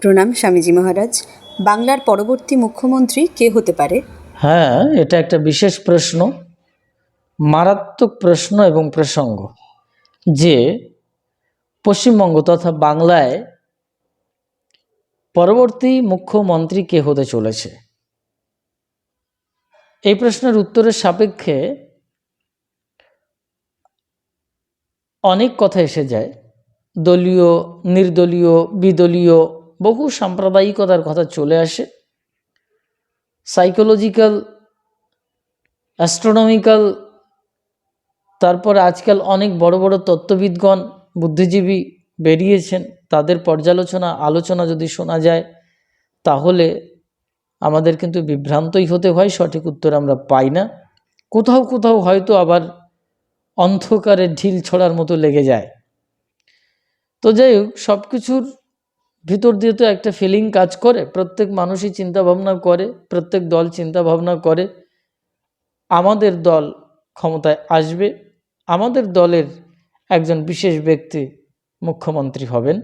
প্রণাম, স্বামীজি মহারাজ। বাংলার পরবর্তী মুখ্যমন্ত্রী কে হতে পারে? হ্যাঁ এটা একটা বিশেষ প্রশ্ন, মারাত্মক প্রশ্ন এবং প্রসঙ্গ যে পশ্চিমবঙ্গ তথা বাংলায় পরবর্তী মুখ্যমন্ত্রী কে হতে চলেছে? এই প্রশ্নের উত্তরের সাপেক্ষে অনেক কথা এসে যায়। দলীয়, নির্দলীয়, বিদলীয় বহু সাম্প্রদায়িকতার কথা চলে আসে। সাইকোলজিক্যাল অ্যাস্ট্রোনমিক্যাল তারপর আজকাল অনেক বড় বড় তত্ত্ববিদগণ, বুদ্ধিজীবী বেরিয়েছেন। তাদের পর্যালোচনা, আলোচনা যদি শোনা যায়, তাহলে আমাদের কিন্তু বিভ্রান্তই হতে হয়, সঠিক উত্তর আমরা পাই না। কোথাও কোথাও হয়তো আবার অন্ধকারে ঢিল ছড়ার মতো লেগে যায়। তো যাই হোক সব কিছুর ভিতর দিয়ে তো একটা ফিলিং কাজ করে, প্রত্যেক মানুষই চিন্তা ভাবনা করে, প্রত্যেক দল চিন্তা ভাবনা করে। আমাদের দল ক্ষমতায় আসবে, আমাদের দলের একজন বিশেষ ব্যক্তি মুখ্যমন্ত্রী হবেন।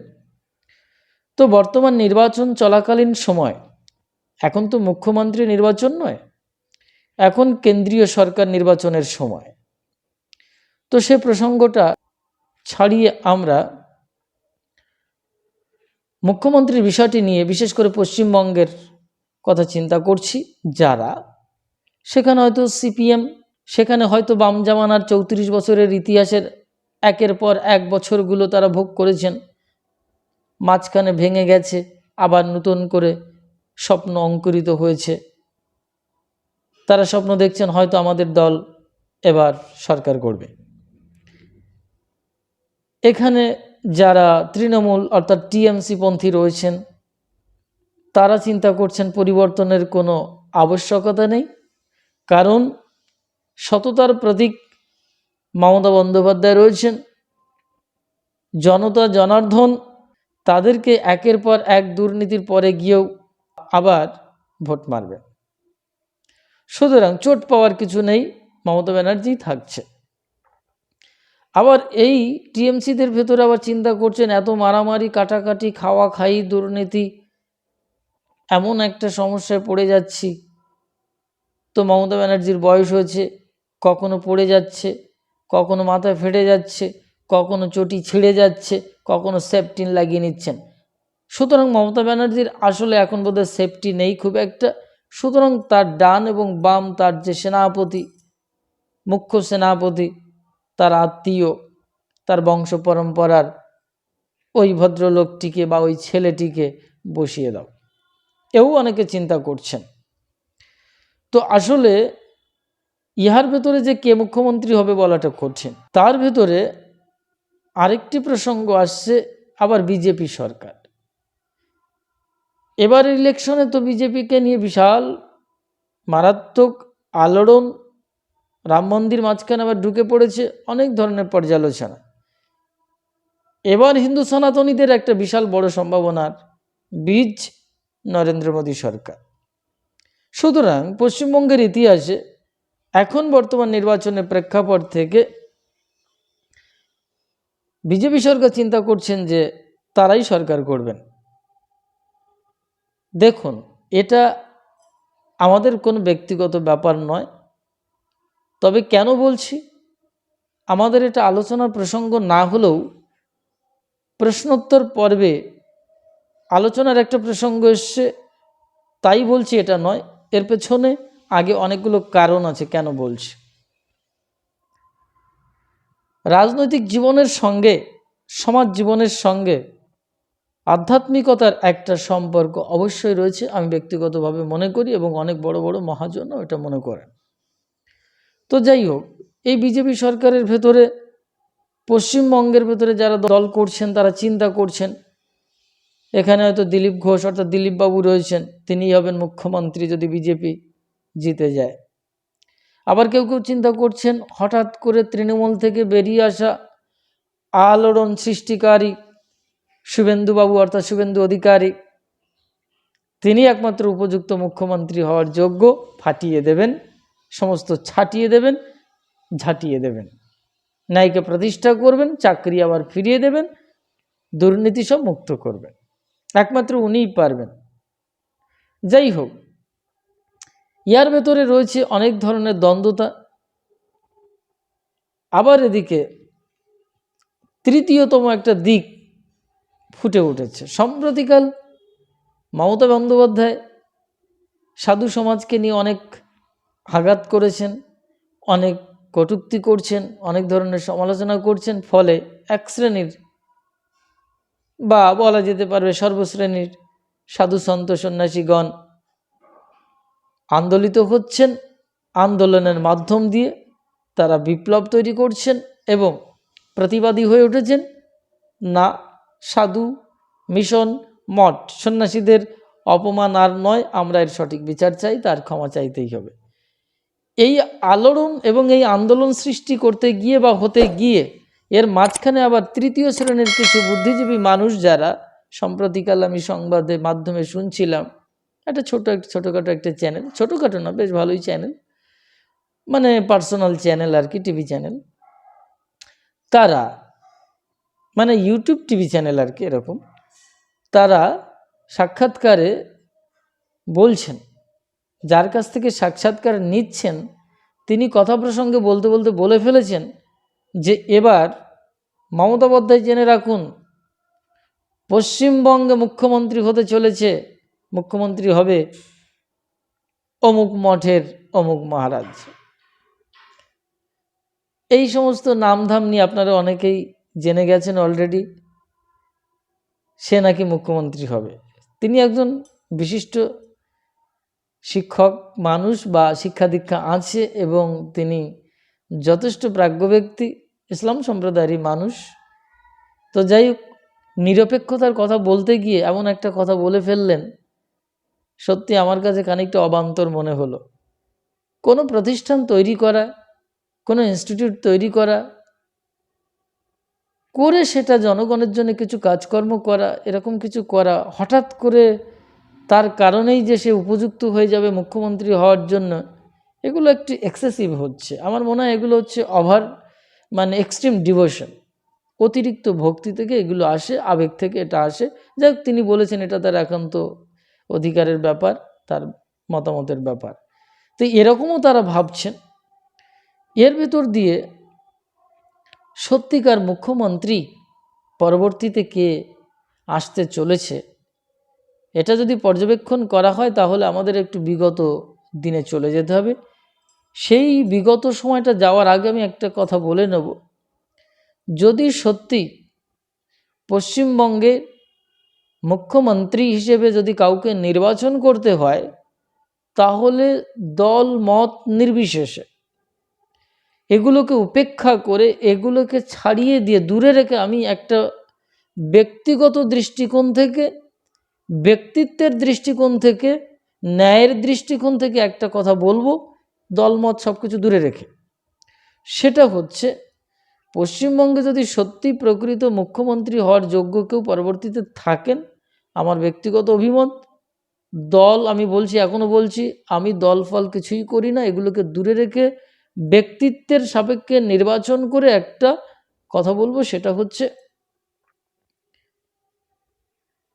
তো বর্তমান নির্বাচন চলাকালীন সময়, এখন তো মুখ্যমন্ত্রী নির্বাচন নয়, এখন কেন্দ্রীয় সরকার নির্বাচনের সময়। তো সে প্রসঙ্গটা ছাড়িয়ে আমরা মুখ্যমন্ত্রীর বিষয়টি নিয়ে, বিশেষ করে পশ্চিমবঙ্গের কথা চিন্তা করছি, যারা সেখানে হয়তো সিপিএম, সেখানে হয়তো বাম জামানার চৌত্রিশ বছরের ইতিহাসের একের পর এক বছরগুলো তারা ভোগ করেছেন। মাঝখানে ভেঙে গেছে, আবার নতুন করে স্বপ্ন অঙ্কুরিত হয়েছে। তারা স্বপ্ন দেখছেন হয়তো আমাদের দল এবার সরকার করবে। এখানে যারা তৃণমূল অর্থাৎ টিএমসি পন্থী রয়েছেন, তারা চিন্তা করছেন পরিবর্তনের কোনো আবশ্যকতা নেই, কারণ সততার প্রতীক মমতা বন্দ্যোপাধ্যায় রয়েছেন। জনতা জনার্দন, তাদেরকে একের পর এক দুর্নীতির পরে গিয়েও আবার ভোট মারবে সুতরাং চোট পাওয়ার কিছু নেই, মমতা ব্যানার্জি থাকছে আবার এই টিএমসিদের ভেতরে আবার চিন্তা করছেন, এত মারামারি, কাটাকাটি, খাওয়া খাই, দুর্নীতি, এমন একটা সমস্যায় পড়ে যাচ্ছি। তো মমতা ব্যানার্জির বয়স হয়েছে, কখনো পড়ে যাচ্ছে, কখনো মাথা ফেটে যাচ্ছে, কখনো চটি ছিঁড়ে যাচ্ছে, কখনো সেফটিন লাগিয়ে নিচ্ছেন। সুতরাং মমতা ব্যানার্জির আসলে এখন বোধহয় সেফটি নেই খুব একটা। সুতরাং তার ডান এবং বাম, তার যে সেনাপতি, মুখ্য সেনাপতি তার আত্মীয়, তার বংশ পরম্পরার ওই ভদ্রলোকটিকে বা ওই ছেলেটিকে বসিয়ে দাও। এও অনেকে চিন্তা করছেন। তো আসলে ইহার ভেতরে যে কে মুখ্যমন্ত্রী হবে বলাটা কঠিন। তার ভেতরে আরেকটি প্রসঙ্গ আসছে, আবার বিজেপি সরকার। এবার ইলেকশনে তো বিজেপিকে নিয়ে বিশাল মারাত্মক আলোড়ন রাম মন্দির মাঝখানে আবার ঢুকে পড়েছে, অনেক ধরনের পর্যালোচনা। এবার হিন্দু সনাতনীদের একটা বিশাল বড় সম্ভাবনার বীজ নরেন্দ্র মোদী সরকার। সুতরাং পশ্চিমবঙ্গের ইতিহাসে এখন বর্তমান নির্বাচনের প্রেক্ষাপট থেকে বিজেপি সরকার চিন্তা করছেন যে তারাই সরকার করবেন। দেখুন, এটা আমাদের কোনো ব্যক্তিগত ব্যাপার নয়। তবে কেন বলছি? আমাদের এটা আলোচনার প্রসঙ্গ না হলেও প্রশ্নোত্তর পর্বে আলোচনার একটা প্রসঙ্গ এসছে, তাই বলছি এটা নয়। এর পেছনে আগে অনেকগুলো কারণ আছে, কেন বলছি? রাজনৈতিক জীবনের সঙ্গে, সমাজ জীবনের সঙ্গে আধ্যাত্মিকতার একটা সম্পর্ক অবশ্যই রয়েছে। আমি ব্যক্তিগতভাবে মনে করি এবং অনেক বড় বড় মহাজনও এটা মনে করেন। তো যাই হোক, এই বিজেপি সরকারের ভেতরে, পশ্চিমবঙ্গের ভেতরে যারা দল করছেন, তারা চিন্তা করছেন। এখানে হয়তো দিলীপ ঘোষ, অর্থাৎ দিলীপ বাবু রয়েছেন, তিনিই হবেন মুখ্যমন্ত্রী যদি বিজেপি জিতে যায়। আবার কেউ কেউ চিন্তা করছেন, হঠাৎ করে তৃণমূল থেকে বেরিয়ে আসা আলোড়ন সৃষ্টিকারী শুভেন্দুবাবু, অর্থাৎ শুভেন্দু অধিকারী, তিনি একমাত্র উপযুক্ত মুখ্যমন্ত্রী হওয়ার যোগ্য, ফাটিয়ে দেবেন। সমস্ত ছাটিয়ে দেবেন, ঝাঁটিয়ে দেবেন। ন্যায়কে প্রতিষ্ঠা করবেন, চাকরি আবার ফিরিয়ে দেবেন, দুর্নীতি সব মুক্ত করবেন। একমাত্র উনিই পারবেন। যাই হোক, ইয়ার ভেতরে রয়েছে অনেক ধরনের দ্বন্দ্বতা। আবার এদিকে তৃতীয়তম একটা দিক ফুটে উঠেছে। সম্প্রতিকাল মমতা বন্দ্যোপাধ্যায় সাধু সমাজকে নিয়ে অনেক আঘাত করেছেন, অনেক কটূক্তি করছেন, অনেক ধরনের সমালোচনা করছেন, ফলে এক শ্রেণির বা বলা যেতে পারবে সর্বশ্রেণীর সাধু সন্ত সন্ন্যাসীগণ আন্দোলিত হচ্ছেন। আন্দোলনের মাধ্যম দিয়ে তারা বিপ্লব তৈরি করছেন এবং প্রতিবাদী হয়ে উঠেছেন। না, সাধু, মিশন, মঠ সন্ন্যাসীদের অপমান আর নয়, আমরা এর সঠিক বিচার চাই, তার ক্ষমা চাইতেই হবে। এই আলোড়ন এবং এই আন্দোলন সৃষ্টি করতে গিয়ে বা হতে গিয়ে এর মাঝখানে আবার তৃতীয় শ্রেণির কিছু বুদ্ধিজীবী মানুষ যারা সম্প্রতিকাল আমি সংবাদের মাধ্যমে শুনছিলাম, একটা ছোট একটা ছোটোখাটো একটা চ্যানেল ছোটোখাটো না, বেশ ভালোই চ্যানেল মানে পার্সোনাল চ্যানেল আর কি টিভি চ্যানেল তারা মানে ইউটিউব টিভি চ্যানেল আর কি এরকম, তারা সাক্ষাৎকারে বলছেন যার কাছ থেকে সাক্ষাৎকার নিচ্ছেন, তিনি কথা প্রসঙ্গে বলতে বলতে বলে ফেলেছেন যে এবার মমতা বন্দ্যোপাধ্যায় জেনে রাখুন, পশ্চিমবঙ্গে মুখ্যমন্ত্রী হতে চলেছে, মুখ্যমন্ত্রী হবে অমুক মঠের অমুক মহারাজ। এই সমস্ত নামধাম নিয়ে আপনারা অনেকেই জেনে গেছেন অলরেডি সে নাকি মুখ্যমন্ত্রী হবে। তিনি একজন বিশিষ্ট শিক্ষক, মানুষ বা শিক্ষা দীক্ষা আছে এবং তিনি যথেষ্ট প্রাজ্ঞ ব্যক্তি ইসলাম সম্প্রদায়েরই মানুষ। তো যাই হোক, নিরপেক্ষতার কথা বলতে গিয়ে এমন একটা কথা বলে ফেললেন, সত্যি আমার কাছে খানিকটা অবান্তর মনে হলো। কোনো প্রতিষ্ঠান তৈরি করা, কোনো ইনস্টিটিউট তৈরি করা, করে সেটা জনগণের জন্য কিছু কাজকর্ম করা, এরকম কিছু করা, হঠাৎ করে তার কারণেই যে সে উপযুক্ত হয়ে যাবে মুখ্যমন্ত্রী হওয়ার জন্য, এগুলো একটু এক্সেসিভ হচ্ছে। আমার মনে হয় এগুলো হচ্ছে ওভার মানে এক্সট্রিম ডিভোশন অতিরিক্ত ভক্তি থেকে এগুলো আসে, আবেগ থেকে এটা আসে। যাক তিনি বলেছেন এটা তার একান্ত অধিকারের ব্যাপার, তার মতামতের ব্যাপার। তো এরকমও তারা ভাবছেন। এর ভেতর দিয়ে সত্যিকার মুখ্যমন্ত্রী পরবর্তীতে কে আসতে চলেছে এটা যদি পর্যবেক্ষণ করা হয়, তাহলে আমাদের একটু বিগত দিনে চলে যেতে হবে। সেই বিগত সময়টা যাওয়ার আগে আমি একটা কথা বলে নেব। যদি সত্যি পশ্চিমবঙ্গে মুখ্যমন্ত্রী হিসেবে যদি কাউকে নির্বাচন করতে হয়, তাহলে দল মত নির্বিশেষে এগুলোকে উপেক্ষা করে, এগুলোকে ছাড়িয়ে দিয়ে দূরে রেখে আমি একটা ব্যক্তিগত দৃষ্টিকোণ থেকে ব্যক্তিত্বের দৃষ্টিকোণ থেকে, ন্যায়ের দৃষ্টিকোণ থেকে একটা কথা বলব, দলমত সব কিছু দূরে রেখে। সেটা হচ্ছে, পশ্চিমবঙ্গে যদি সত্যি প্রকৃত মুখ্যমন্ত্রী হওয়ার যোগ্য কেউ পরবর্তীতে থাকেন, আমার ব্যক্তিগত অভিমত, দল আমি বলছি এখনও বলছি, আমি দল ফল কিছুই করি না, এগুলোকে দূরে রেখে ব্যক্তিত্বের সাপেক্ষে নির্বাচন করে একটা কথা বলব, সেটা হচ্ছে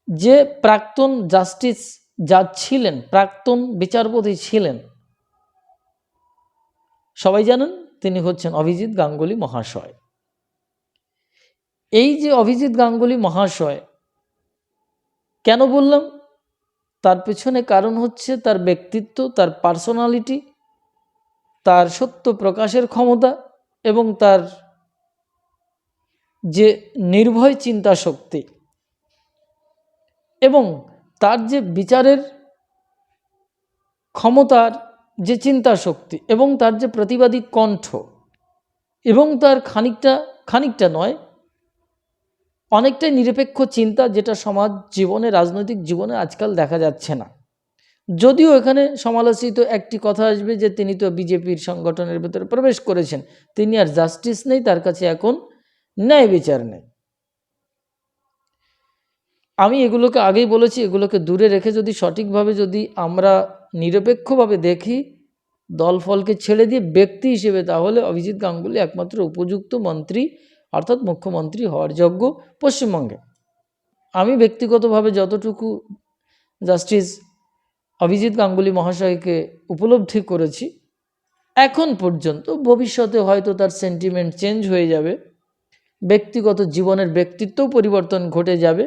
যে প্রাক্তন জাস্টিস যা ছিলেন, প্রাক্তন বিচারপতি ছিলেন, সবাই জানেন তিনি হচ্ছেন অভিজিৎ গাঙ্গুলি মহাশয়। এই যে অভিজিৎ গাঙ্গুলি মহাশয়, কেন বললাম? তার পেছনে কারণ হচ্ছে তার ব্যক্তিত্ব, তার পার্সোনালিটি, তার সত্য প্রকাশের ক্ষমতা এবং তার যে নির্ভয় চিন্তা শক্তি তার যে বিচারের ক্ষমতার যে চিন্তা শক্তি এবং তার যে প্রতিবাদী কণ্ঠ এবং তার খানিকটা খানিকটা নয়, অনেকটাই নিরপেক্ষ চিন্তা যেটা সমাজ জীবনে, রাজনৈতিক জীবনে আজকাল দেখা যাচ্ছে না। যদিও এখানে সমালোচিত একটি কথা আসবে যে তিনি তো বিজেপির সংগঠনের ভেতরে প্রবেশ করেছেন, তিনি আর জাস্টিস নেই, তার কাছে এখন ন্যায় বিচার নেই। আমি এগুলোকে আগেই বলেছি, এগুলোকে দূরে রেখে যদি সঠিকভাবে যদি আমরা নিরপেক্ষভাবে দেখি দল ফলকে ছেড়ে দিয়ে ব্যক্তি হিসেবে, তাহলে অভিজিৎ গাঙ্গুলি একমাত্র উপযুক্ত মন্ত্রী, অর্থাৎ মুখ্যমন্ত্রী হওয়ার যোগ্য পশ্চিমবঙ্গে। আমি ব্যক্তিগতভাবে যতটুকু জাস্টিস অভিজিৎ গাঙ্গুলি মহাশয়কে উপলব্ধি করেছি, এখন পর্যন্ত ভবিষ্যতে হয়তো তার সেন্টিমেন্ট চেঞ্জ হয়ে যাবে, ব্যক্তিগত জীবনের ব্যক্তিত্বও পরিবর্তন ঘটে যাবে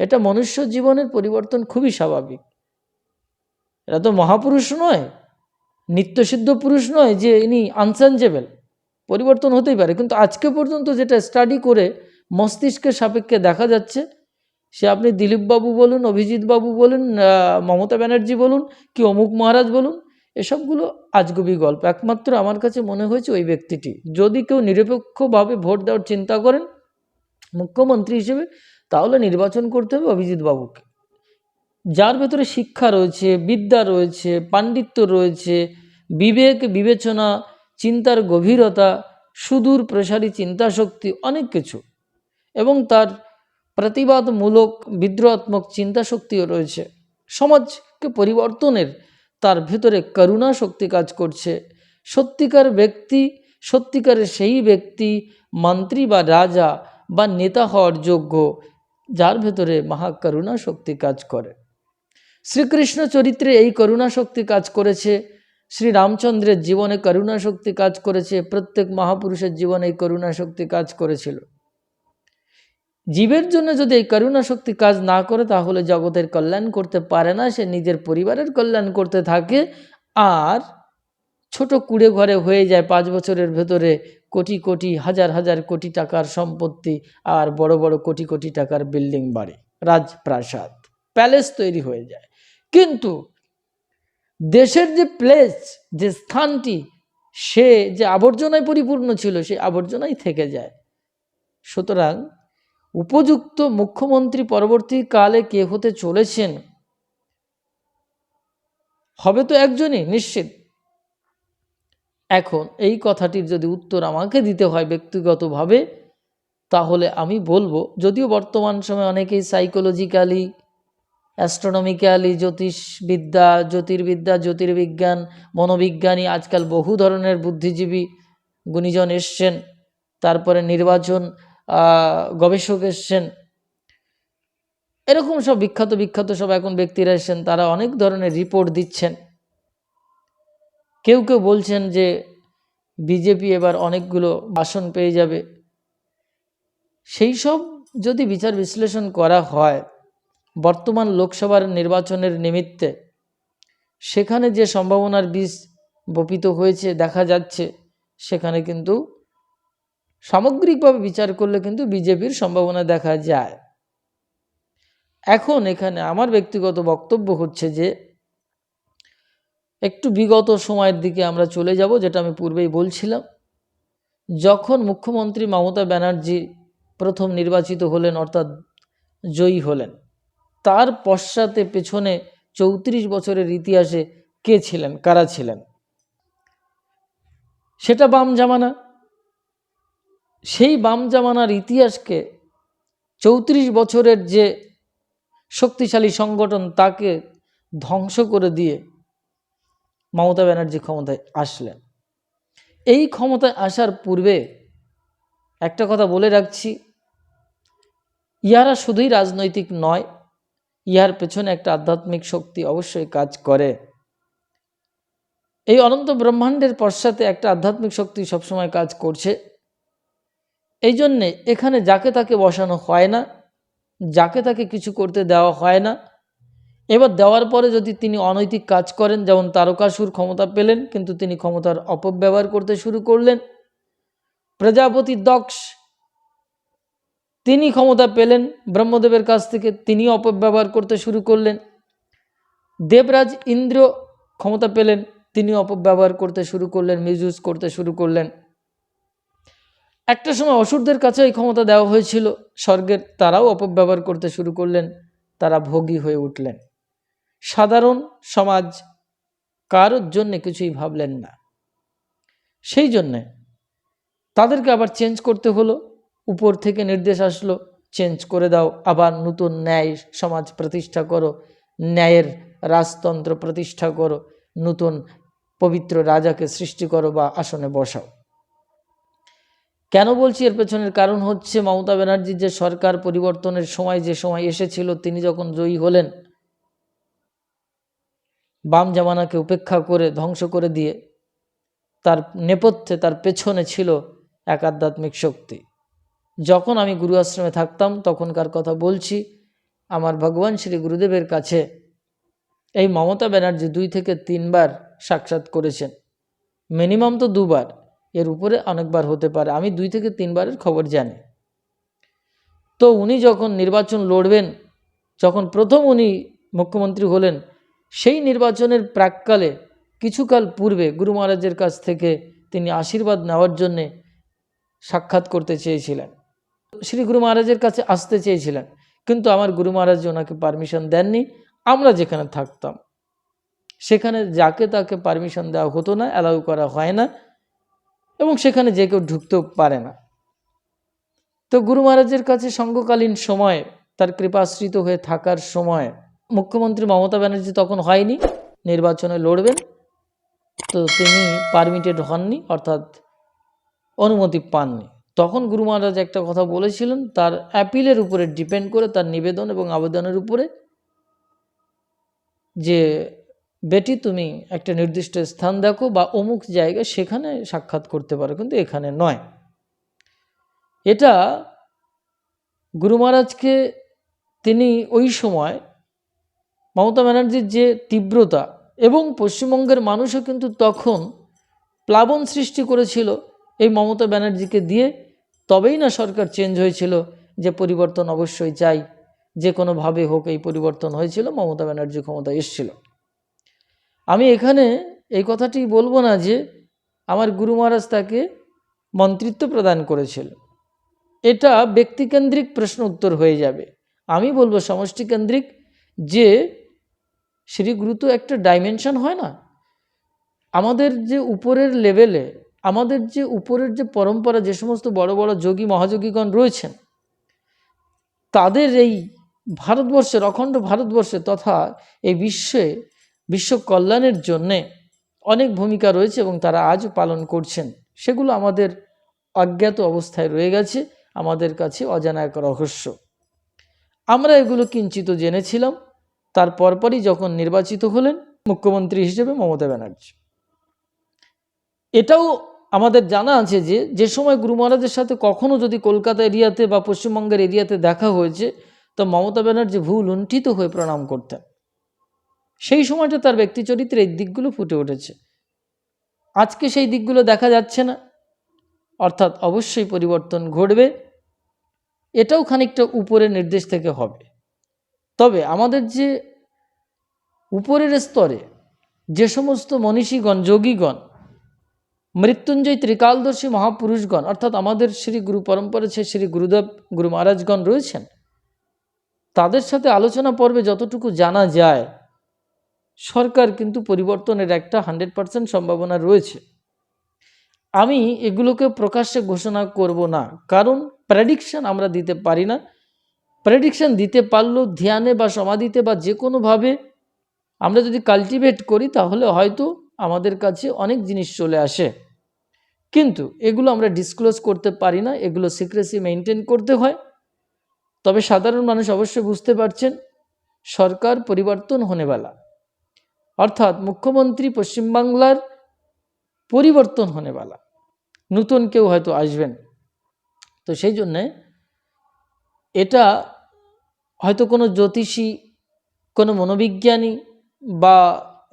এটা মনুষ্য জীবনের পরিবর্তন খুবই স্বাভাবিক। এটা তো মহাপুরুষ নয়, নিত্যসিদ্ধ পুরুষ নয় যে ইনি আনসেঞ্জেবল পরিবর্তন হতেই পারে, কিন্তু আজকে পর্যন্ত যেটা স্টাডি করে মস্তিষ্কের সাপেক্ষে দেখা যাচ্ছে, সে আপনি দিলীপবাবু বলুন, অভিজিৎবাবু বলুন মমতা ব্যানার্জি বলুন, কি অমুক মহারাজ বলুন, এসবগুলো আজগুবি গল্প। একমাত্র আমার কাছে মনে হয়েছে ওই ব্যক্তিটি। যদি কেউ নিরপেক্ষভাবে ভোট দেওয়ার চিন্তা করেন, মুখ্যমন্ত্রী হিসেবে তাহলে নির্বাচন করতে হবে অভিজিৎ বাবুকে। যার ভেতরে শিক্ষা রয়েছে, বিদ্যা রয়েছে, পাণ্ডিত্য রয়েছে, বিবেক, বিবেচনা, চিন্তার গভীরতা, সুদূর প্রসারী চিন্তাশক্তি অনেক কিছু। এবং তার প্রতিবাদমূলক, বিদ্রোহাত্মক চিন্তাশক্তিও রয়েছে। সমাজকে পরিবর্তনের, তার ভেতরে করুণা শক্তি কাজ করছে। সত্যিকার ব্যক্তি, সত্যিকারের সেই ব্যক্তি, মন্ত্রী বা রাজা বা নেতা হওয়ার যোগ্য যার ভেতরে মহাকরুণা শক্তি কাজ করে। শ্রীকৃষ্ণ চরিত্রে এই করুণা শক্তি কাজ করেছে শ্রী রামচন্দ্রের জীবনে করুণা শক্তি কাজ করেছে, প্রত্যেক মহাপুরুষের জীবনে এই করুণা শক্তি কাজ করেছিল। জীবের জন্য যদি এই করুণা শক্তি কাজ না করে, তাহলে জগতের কল্যাণ করতে পারে না, সে নিজের পরিবারের কল্যাণ করতে থাকে, আর ছোট কুড়ে ঘরে হয়ে যায়, পাঁচ বছরের ভেতরে কোটি কোটি, হাজার হাজার কোটি টাকার সম্পত্তি আর বড় বড় কোটি কোটি টাকার বিল্ডিং বাড়ি, রাজপ্রাসাদ, প্যালেস তৈরি হয়ে যায়। কিন্তু দেশের যে প্লেস, যে স্থানটি, সে যে আবর্জনায় পরিপূর্ণ ছিল সেই আবর্জনাই থেকে যায়। সুতরাং উপযুক্ত মুখ্যমন্ত্রী পরবর্তীকালে কে হতে চলেছেন? হবে তো একজনই, নিশ্চিত। এখন এই কথাটির যদি উত্তর আমাকে দিতে হয় ব্যক্তিগতভাবে, তাহলে আমি বলব, যদিও বর্তমান সময়ে অনেকেই সাইকোলজিক্যালি অ্যাস্ট্রোনমিক্যালি জ্যোতিষবিদ্যা, জ্যোতির্বিদ্যা, জ্যোতির্বিজ্ঞান, মনোবিজ্ঞানী, আজকাল বহু ধরনের বুদ্ধিজীবী গুণীজন এসছেন, তারপরে নির্বাচন গবেষক এসছেন। এরকম সব বিখ্যাত বিখ্যাত সব এখন ব্যক্তিরা এসছেন, তারা অনেক ধরনের রিপোর্ট দিচ্ছেন। কেউ কেউ বলছেন যে বিজেপি এবার অনেকগুলো আসন পেয়ে যাবে। সেই সব যদি বিচার বিশ্লেষণ করা হয়, বর্তমান লোকসভার নির্বাচনের নিমিত্তে, সেখানে যে সম্ভাবনার বীজ বপিত হয়েছে, দেখা যাচ্ছে, সেখানে কিন্তু সামগ্রিকভাবে বিচার করলে কিন্তু বিজেপির সম্ভাবনা দেখা যায়। এখন এখানে আমার ব্যক্তিগত বক্তব্য হচ্ছে যে একটু বিগত সময়ের দিকে আমরা চলে যাব, যেটা আমি পূর্বেই বলছিলাম। যখন মুখ্যমন্ত্রী মমতা ব্যানার্জি প্রথম নির্বাচিত হলেন, অর্থাৎ জয়ী হলেন, তার পশ্চাতে পেছনে চৌত্রিশ বছরের ইতিহাসে কে ছিলেন, কারা ছিলেন? সেটা বাম জামানা। সেই বাম জামানার ইতিহাসকে চৌত্রিশ বছরের যে শক্তিশালী সংগঠন, তাকে ধ্বংস করে দিয়ে মমতা ব্যানার্জি ক্ষমতায় আসলেন। এই ক্ষমতায় আসার পূর্বে একটা কথা বলে রাখছি ইহারা শুধুই রাজনৈতিক নয় ইহার পেছনে একটা আধ্যাত্মিক শক্তি অবশ্যই কাজ করে। এই অনন্ত ব্রহ্মাণ্ডের পশ্চাতে একটা আধ্যাত্মিক শক্তি সবসময় কাজ করছে। এই জন্যে এখানে যাকে তাকে বসানো হয় না, যাকে তাকে কিছু করতে দেওয়া হয় না এবার দেওয়ার পরে যদি তিনি অনৈতিক কাজ করেন, যেমন তারকাসুর ক্ষমতা পেলেন, কিন্তু তিনি ক্ষমতার অপব্যবহার করতে শুরু করলেন। প্রজাপতি দক্ষ, তিনি ক্ষমতা পেলেন, ব্রহ্মদেবের কাছ থেকে তিনি অপব্যবহার করতে শুরু করলেন। দেবরাজ ইন্দ্র ক্ষমতা পেলেন, তিনি অপব্যবহার করতে শুরু করলেন মিসইউজ করতে শুরু করলেন। একটা সময় অসুরদের কাছে এই ক্ষমতা দেওয়া হয়েছিল, স্বর্গের তারাও অপব্যবহার করতে শুরু করলেন, তারা ভোগী হয়ে উঠলেন। সাধারণ সমাজ কারোর জন্য কিছুই ভাবলেন না। সেই জন্যে তাদেরকে আবার চেঞ্জ করতে হলো, উপর থেকে নির্দেশ আসলো, চেঞ্জ করে দাও, আবার নতুন ন্যায় সমাজ প্রতিষ্ঠা করো, ন্যায়ের রাজতন্ত্র প্রতিষ্ঠা করো, নতুন পবিত্র রাজাকে সৃষ্টি করো বা আসনে বসাও। কেন বলছি এর পেছনের কারণ হচ্ছে মমতা ব্যানার্জির যে সরকার পরিবর্তনের সময় যে সময় এসেছিল, তিনি যখন জয়ী হলেন বাম জামানাকে উপেক্ষা করে, ধ্বংস করে দিয়ে তার নেপথ্যে, তার পেছনে ছিল এক আধ্যাত্মিক শক্তি। যখন আমি গুরু আশ্রমে থাকতাম, তখনকার কথা বলছি, আমার ভগবান শ্রী গুরুদেবের কাছে এই মমতা ব্যানার্জি দুই থেকে তিনবার সাক্ষাৎ করেছেন। মিনিমাম তো দুবার, এর উপরে অনেকবার হতে পারে, আমি দুই থেকে তিনবারের খবর জানি। তো উনি যখন নির্বাচন লড়বেন, যখন প্রথম উনি মুখ্যমন্ত্রী হলেন সেই নির্বাচনের প্রাককালে কিছুকাল পূর্বে গুরু মহারাজের কাছ থেকে তিনি আশীর্বাদ নেওয়ার জন্যে সাক্ষাৎ করতে চেয়েছিলেন। শ্রী গুরু মহারাজের কাছে আসতে চেয়েছিলেন, কিন্তু আমার গুরু মহারাজ ওনাকে পারমিশন দেননি, আমরা যেখানে থাকতাম। সেখানে যাকে তাকে পারমিশন দেওয়া হতো না, অ্যালাউ করা হয় না, এবং সেখানে যে কেউ ঢুকতেও পারে না। তো গুরু মহারাজের কাছে সঙ্গকালীন সময়ে, তার কৃপাশ্রিত হয়ে থাকার সময় মুখ্যমন্ত্রী মমতা ব্যানার্জি তখন হয়নি, নির্বাচনে লড়বেন। তো তিনি পারমিটেড হননি, অর্থাৎ অনুমতি পাননি। তখন গুরু মহারাজ একটা কথা বলেছিলেন, তার অ্যাপিলের উপরে ডিপেন্ড করে তার নিবেদন এবং আবেদনের উপরে যে, বেটি, তুমি একটা নির্দিষ্ট স্থান দেখো বা অমুক জায়গায় সেখানে সাক্ষাৎ করতে পারো, কিন্তু এখানে নয়। এটা গুরু মহারাজকে তিনি ওই সময় মমতা ব্যানার্জির যে তীব্রতা এবং পশ্চিমবঙ্গের মানুষও কিন্তু তখন প্লাবন সৃষ্টি করেছিল এই মমতা ব্যানার্জিকে দিয়ে, তবেই না সরকার চেঞ্জ হয়েছিল যে পরিবর্তন অবশ্যই চাই, যে কোনোভাবে হোক এই পরিবর্তন হয়েছিল, মমতা ব্যানার্জি ক্ষমতা এসেছিল। আমি এখানে এই কথাটি বলব না যে আমার গুরু মহারাজ তাকে মন্ত্রিত্ব প্রদান করেছিল। এটা ব্যক্তিকেন্দ্রিক প্রশ্ন উত্তর হয়ে যাবে। আমি বলব সমষ্টিকেন্দ্রিক যে গুরু তো একটা ডাইমেনশন হয় না। আমাদের যে উপরের লেভেলে আমাদের যে উপরের যে পরম্পরা, যে সমস্ত বড় বড় যোগী, মহাযোগীগণ রয়েছেন, তাদের এই ভারতবর্ষের, অখণ্ড ভারতবর্ষে তথা এই বিশ্বে, বিশ্ব কল্যাণের জন্যে অনেক ভূমিকা রয়েছে এবং তারা আজও পালন করছেন। সেগুলো আমাদের অজ্ঞাত অবস্থায় রয়ে গেছে। আমাদের কাছে অজানা এক রহস্য। আমরা এগুলো কিঞ্চিত জেনেছিলাম। তার পরপরই যখন নির্বাচিত হলেন মুখ্যমন্ত্রী হিসেবে মমতা ব্যানার্জি। এটাও আমাদের জানা আছে যে যে সময় গুরু মহারাজের সাথে কখনো যদি কলকাতা এরিয়াতে বা পশ্চিমবঙ্গের এরিয়াতে দেখা হয়েছে, তো মমতা ব্যানার্জি ভুল লুণ্ঠিত হয়ে প্রণাম করতেন। সেই সময়টা তার ব্যক্তি চরিত্রে এই দিকগুলো ফুটে উঠেছে। আজকে সেই দিকগুলো দেখা যাচ্ছে না। অর্থাৎ অবশ্যই পরিবর্তন ঘটবে। এটাও খানিকটা উপরের নির্দেশ থেকে হবে। তবে আমাদের যে উপরের স্তরে যে সমস্ত মনীষীগণ, যোগীগণ, মৃত্যুঞ্জয় ত্রিকালদর্শী মহাপুরুষগণ, অর্থাৎ আমাদের শ্রী গুরু পরম্পরা সে শ্রী গুরুদেব, গুরু মহারাজগণ রয়েছেন, তাদের সাথে আলোচনা পর্বে যতটুকু জানা যায়, সরকার কিন্তু পরিবর্তনের একটা হান্ড্রেড পার্সেন্ট সম্ভাবনা রয়েছে। আমি এগুলোকে প্রকাশ্যে ঘোষণা করব না, কারণ প্রেডিকশন আমরা দিতে পারি না। প্রেডিকশন দিতে পারলেও ধ্যানে বা সমাধিতে বা যে কোনোভাবে। আমরা যদি কাল্টিভেট করি, তাহলে হয়তো আমাদের কাছে অনেক জিনিস চলে আসে। কিন্তু এগুলো আমরা ডিসক্লোজ করতে পারি না, এগুলো সিক্রেসি মেনটেন করতে হয়। তবে সাধারণ মানুষ অবশ্যই বুঝতে পারছেন, সরকার পরিবর্তন হনেওয়ালা অর্থাৎ মুখ্যমন্ত্রী পশ্চিমবাংলার পরিবর্তন হনেওয়ালা নতুন কেউ হয়তো আসবেন। তো সেই জন্যে এটা হয়তো কোনো জ্যোতিষী, কোনো মনোবিজ্ঞানী বা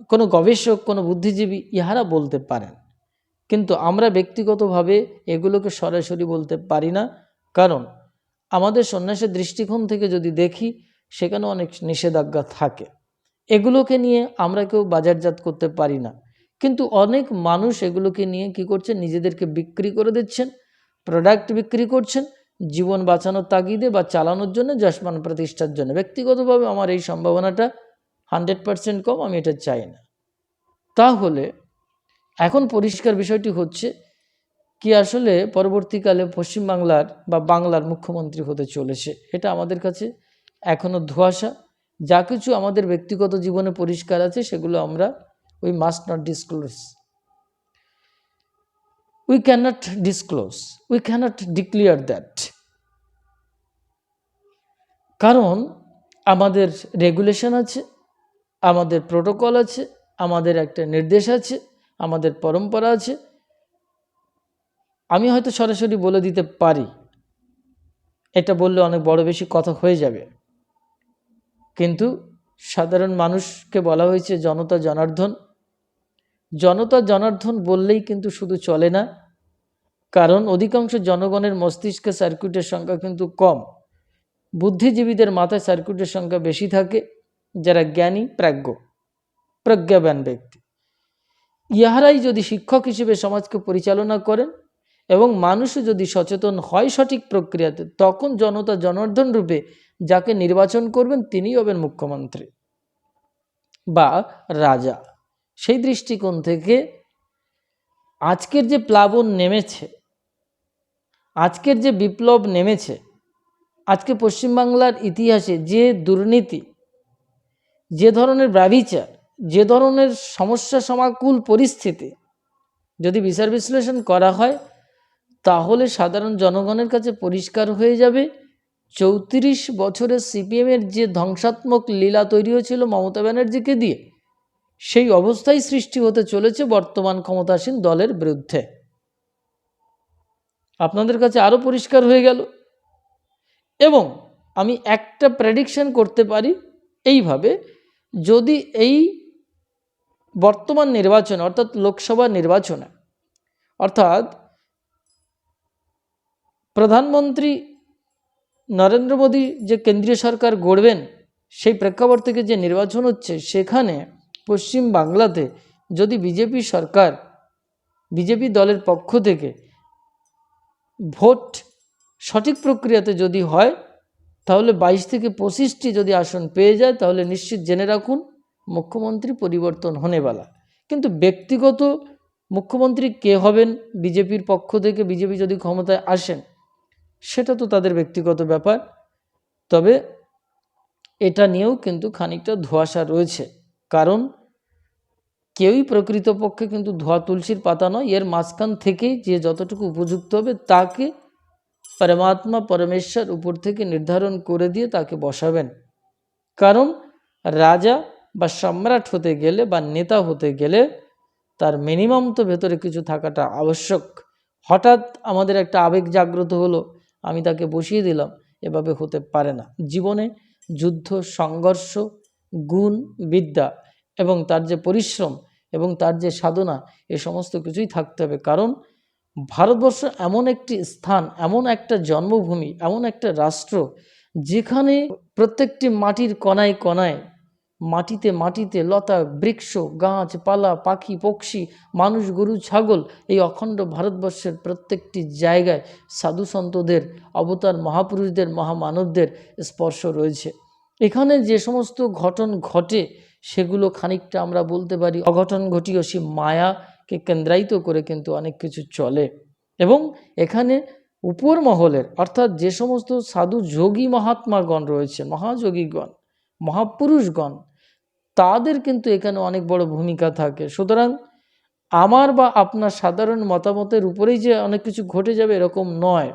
কোনো গবেষক, কোনো বুদ্ধিজীবী ইহারা বলতে পারেন। কিন্তু আমরা ব্যক্তিগতভাবে এগুলোকে সরাসরি বলতে পারি না। কারণ আমাদের সন্ন্যাসের দৃষ্টিকোণ থেকে যদি দেখি সেখানে অনেক নিষেধাজ্ঞা থাকে। এগুলোকে নিয়ে আমরা কেউ বাজারজাত করতে পারি না। কিন্তু অনেক মানুষ এগুলোকে নিয়ে কি করছেন? নিজেদেরকে বিক্রি করে দিচ্ছেন প্রোডাক্ট বিক্রি করছেন জীবন বাঁচানোর তাগিদে বা চালানোর জন্য যশমান প্রতিষ্ঠার জন্য। ব্যক্তিগতভাবে আমার এই সম্ভাবনাটা হান্ড্রেড পারসেন্ট কম, আমি এটা চাই না। তাহলে এখন পরিষ্কার বিষয়টি হচ্ছে কি আসলে পরবর্তীকালে পশ্চিমবাংলার বা বাংলার মুখ্যমন্ত্রী হতে চলেছে, এটা আমাদের কাছে এখনও ধোঁয়াশা। যা কিছু আমাদের ব্যক্তিগত জীবনে পরিষ্কার আছে, সেগুলো আমরা we must not disclose we can't disclose we can't declare that কারণ আমাদের রেগুলেশন আছে, আমাদের প্রোটোকল আছে, আমাদের একটা নির্দেশ আছে, আমাদের পরম্পরা আছে। আমি হয়তো সরাসরি বলে দিতে পারি, এটা বললে অনেক বড় বেশি কথা হয়ে যাবে। কিন্তু সাধারণ মানুষকে বলা হয়েছে জনতা জনার্দন। জনতা জনার্দন বললেই কিন্তু শুধু চলে না, কারণ অধিকাংশ জনগণের মস্তিষ্কে সার্কিটের সংখ্যা কিন্তু কম। বুদ্ধিজীবীদের মাথায় সার্কিটের সংখ্যা বেশি থাকে, যারা জ্ঞানী, প্রাজ্ঞ, প্রজ্ঞাবান ব্যক্তি। ইহারাই যদি শিক্ষক হিসেবে সমাজকে পরিচালনা করেন এবং মানুষও যদি সচেতন হয় সঠিক প্রক্রিয়াতে, তখন জনতা জনার্দন রূপে যাকে নির্বাচন করবেন তিনি হবেন মুখ্যমন্ত্রী বা রাজা। সেই দৃষ্টিকোণ থেকে আজকের যে প্লাবন নেমেছে, আজকের যে বিপ্লব নেমেছে আজকে পশ্চিমবাংলার ইতিহাসে যে দুর্নীতি, যে ধরনের ব্যবিচার, যে ধরনের সমস্যা সমাকুল পরিস্থিতি যদি বিচার বিশ্লেষণ করা হয়, তাহলে সাধারণ জনগণের কাছে পরিষ্কার হয়ে যাবে, চৌত্রিশ বছরের সিপিএমের যে ধ্বংসাত্মক লীলা তৈরি হয়েছিল মমতা ব্যানার্জিকে দিয়ে, সেই অবস্থাই সৃষ্টি হতে চলেছে বর্তমান ক্ষমতাসীন দলের বিরুদ্ধে। আপনাদের কাছে আরও পরিষ্কার হয়ে গেল। এবং আমি একটা প্রেডিকশন করতে পারি এইভাবে, যদি এই বর্তমান নির্বাচন, অর্থাৎ লোকসভা নির্বাচনে, অর্থাৎ প্রধানমন্ত্রী নরেন্দ্র মোদী যে কেন্দ্রীয় সরকার গড়বেন, সেই প্রেক্ষাপট থেকে যে নির্বাচন হচ্ছে, সেখানে পশ্চিম বাংলাতে যদি বিজেপি সরকার, বিজেপি দলের পক্ষ থেকে ভোট সঠিক প্রক্রিয়াতে যদি হয়, তাহলে বাইশ থেকে পঁচিশটি যদি আসন পেয়ে যায়, তাহলে নিশ্চিত জেনে রাখুন, মুখ্যমন্ত্রী পরিবর্তন হনেবালা কিন্তু ব্যক্তিগত মুখ্যমন্ত্রী কে হবেন, বিজেপির পক্ষ থেকে বিজেপি যদি ক্ষমতায় আসেন, সেটা তো তাদের ব্যক্তিগত ব্যাপার। তবে এটা নিয়েও কিন্তু খানিকটা ধোঁয়াশা রয়েছে। কারণ কেউই প্রকৃতপক্ষে কিন্তু ধোয়া তুলসীর পাতা নয়, এর মাঝখান থেকেই যে যতটুকু উপযুক্ত হবে, তাকে পরমাত্মা পরমেশ্বর উপর থেকে নির্ধারণ করে দিয়ে তাকে বসাবেন। কারণ রাজা বা সম্রাট হতে গেলে বা নেতা হতে গেলে তার মিনিমাম তো ভেতরে কিছু থাকাটা আবশ্যক। হঠাৎ আমাদের একটা আবেগ জাগ্রত হলো, আমি তাকে বসিয়ে দিলাম, এভাবে হতে পারে না। জীবনে যুদ্ধ, সংঘর্ষ, গুণ, বিদ্যা এবং তার যে পরিশ্রম এবং তার যে সাধনা, এ সমস্ত কিছুই থাকতে হবে। কারণ ভারতবর্ষ এমন একটি স্থান, এমন একটা জন্মভূমি, এমন একটা রাষ্ট্র যেখানে প্রত্যেকটি মাটির কণায় কণায় মাটিতে মাটিতে লতা, বৃক্ষ, গাছ, পালা, পাখি, পক্ষী, মানুষ, গরু, ছাগল এই অখণ্ড ভারতবর্ষের প্রত্যেকটি জায়গায় সাধু সন্তদের, অবতার মহাপুরুষদের, মহামানবদের স্পর্শ রয়েছে। এখানে যে সমস্ত ঘটন ঘটে, সেগুলো খানিকটা আমরা বলতে পারি, অঘটন ঘটিও সে মায়াকে কেন্দ্রায়িত করে কিন্তু অনেক কিছু চলে। এবং এখানে উপর মহলের অর্থাৎ যে সমস্ত সাধু যোগী মহাত্মাগণ রয়েছে মহাযোগীগণ, মহাপুরুষগণ, তাদের কিন্তু এখানে অনেক বড় ভূমিকা থাকে। সুতরাং আমার বা আপনার সাধারণ মতামতের উপরেই যে অনেক কিছু ঘটে যাবে এরকম নয়।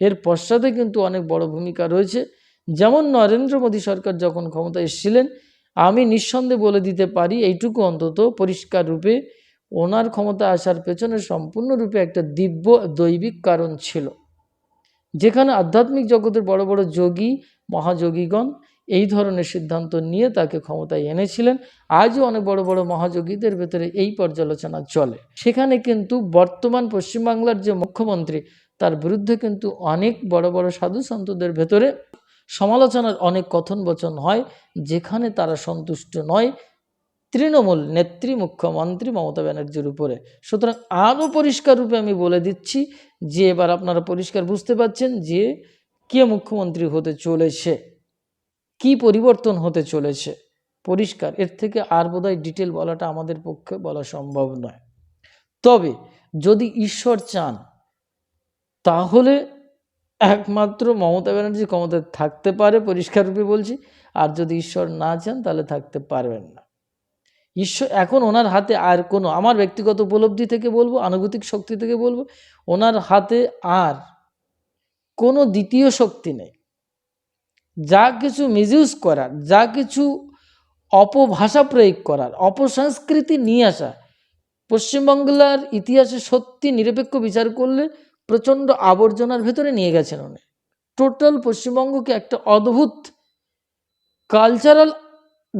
এর পশ্চাতে কিন্তু অনেক বড় ভূমিকা রয়েছে। যেমন নরেন্দ্র মোদী সরকার যখন ক্ষমতায় এসেছিলেন, আমি নিঃসন্দেহে বলে দিতে পারি, এইটুকু অন্তত পরিষ্কার রূপে ওনার ক্ষমতা আসার পেছনে সম্পূর্ণরূপে একটা দিব্য দৈবিক কারণ ছিল। যেখানে আধ্যাত্মিক জগতের বড় বড় যোগী, মহাযোগীগণ এই ধরনের সিদ্ধান্ত নিয়ে তাকে ক্ষমতায় এনেছিলেন। আজও অনেক বড় বড় মহাযোগীদের ভেতরে এই পর্যালোচনা চলে। সেখানে কিন্তু বর্তমান পশ্চিমবাংলার যে মুখ্যমন্ত্রী, তার বিরুদ্ধে কিন্তু অনেক বড় বড় সাধু সন্তদের ভেতরে সমালোচনার অনেক কথন বচন হয়, যেখানে তারা সন্তুষ্ট নয়। তৃণমূল নেত্রী মুখ্যমন্ত্রী মমতা ব্যানার্জির উপরে। সুতরাং আরও পরিষ্কার রূপে আমি বলে দিচ্ছি যে এবার আপনারা পরিষ্কার বুঝতে পারছেন যে কে মুখ্যমন্ত্রী হতে চলেছে, কি পরিবর্তন হতে চলেছে। পরিষ্কার, এর থেকে আর বোধহয় ডিটেল বলাটা আমাদের পক্ষে বলা সম্ভব নয়। তবে যদি ঈশ্বর চান, তাহলে একমাত্র মমতা ব্যানার্জি ক্ষমতায় থাকতে পারে, পরিষ্কার রূপে বলছি। আর যদি ঈশ্বর না চান, তাহলে থাকতে পারবেন না। ঈশ্বর, এখন ওনার হাতে আর কোনো, আমার ব্যক্তিগত উপলব্ধি থেকে বলব আনুভূতিক শক্তি থেকে বলব, ওনার হাতে আর কোনো দ্বিতীয় শক্তি নেই। যা কিছু মিসইউজ করার, যা কিছু অপভাষা প্রয়োগ করার, অপসংস্কৃতি নিয়ে আসা, পশ্চিমবাংলার ইতিহাসে সত্যি নিরপেক্ষ বিচার করলে প্রচণ্ড আবর্জনার ভেতরে নিয়ে গেছেন উনি। টোটাল পশ্চিমবঙ্গকে একটা অদ্ভুত কালচারাল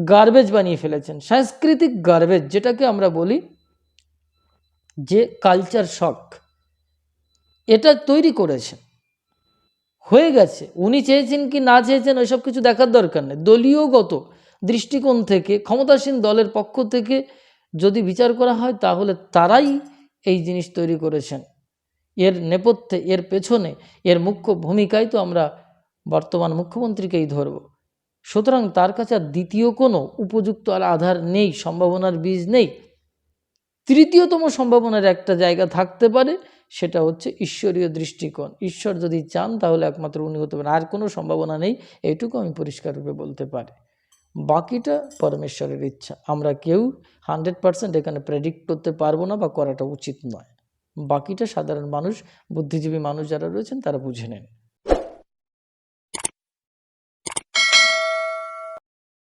গার্বেজ বানিয়ে ফেলেছেন। সাংস্কৃতিক গার্বেজ যেটাকে আমরা বলি যে কালচার শক এটা তৈরি করেছেন। হয়ে গেছে। উনি চেয়েছেন কি না চেয়েছেন ওইসব কিছু দেখার দরকার নেই। দলীয়গত দৃষ্টিকোণ থেকে, ক্ষমতাসীন দলের পক্ষ থেকে যদি বিচার করা হয়, তাহলে তারাই এই জিনিস তৈরি করেছেন। এর নেপথ্যে, এর পেছনে, এর মুখ্য ভূমিকায় তো আমরা বর্তমান মুখ্যমন্ত্রীকেই ধরব। সুতরাং তার কাছে আর দ্বিতীয় কোনো উপযুক্ত আর আধার নেই, সম্ভাবনার বীজ নেই। তৃতীয়তম সম্ভাবনার একটা জায়গা থাকতে পারে, সেটা হচ্ছে ঈশ্বরীয় দৃষ্টিকোণ। ঈশ্বর যদি চান, তাহলে একমাত্র উনি হতে পারেন। আর কোনো সম্ভাবনা নেই, এইটুকু আমি পরিষ্কাররূপে বলতে পারি। বাকিটা পরমেশ্বরের ইচ্ছা। আমরা কেউ হান্ড্রেড পার্সেন্ট এখানে প্রেডিক্ট করতে পারব না বা করাটা উচিত নয়। বাকিটা সাধারণ মানুষ, বুদ্ধিজীবী মানুষ যারা রয়েছেন, তারা বুঝে নেন।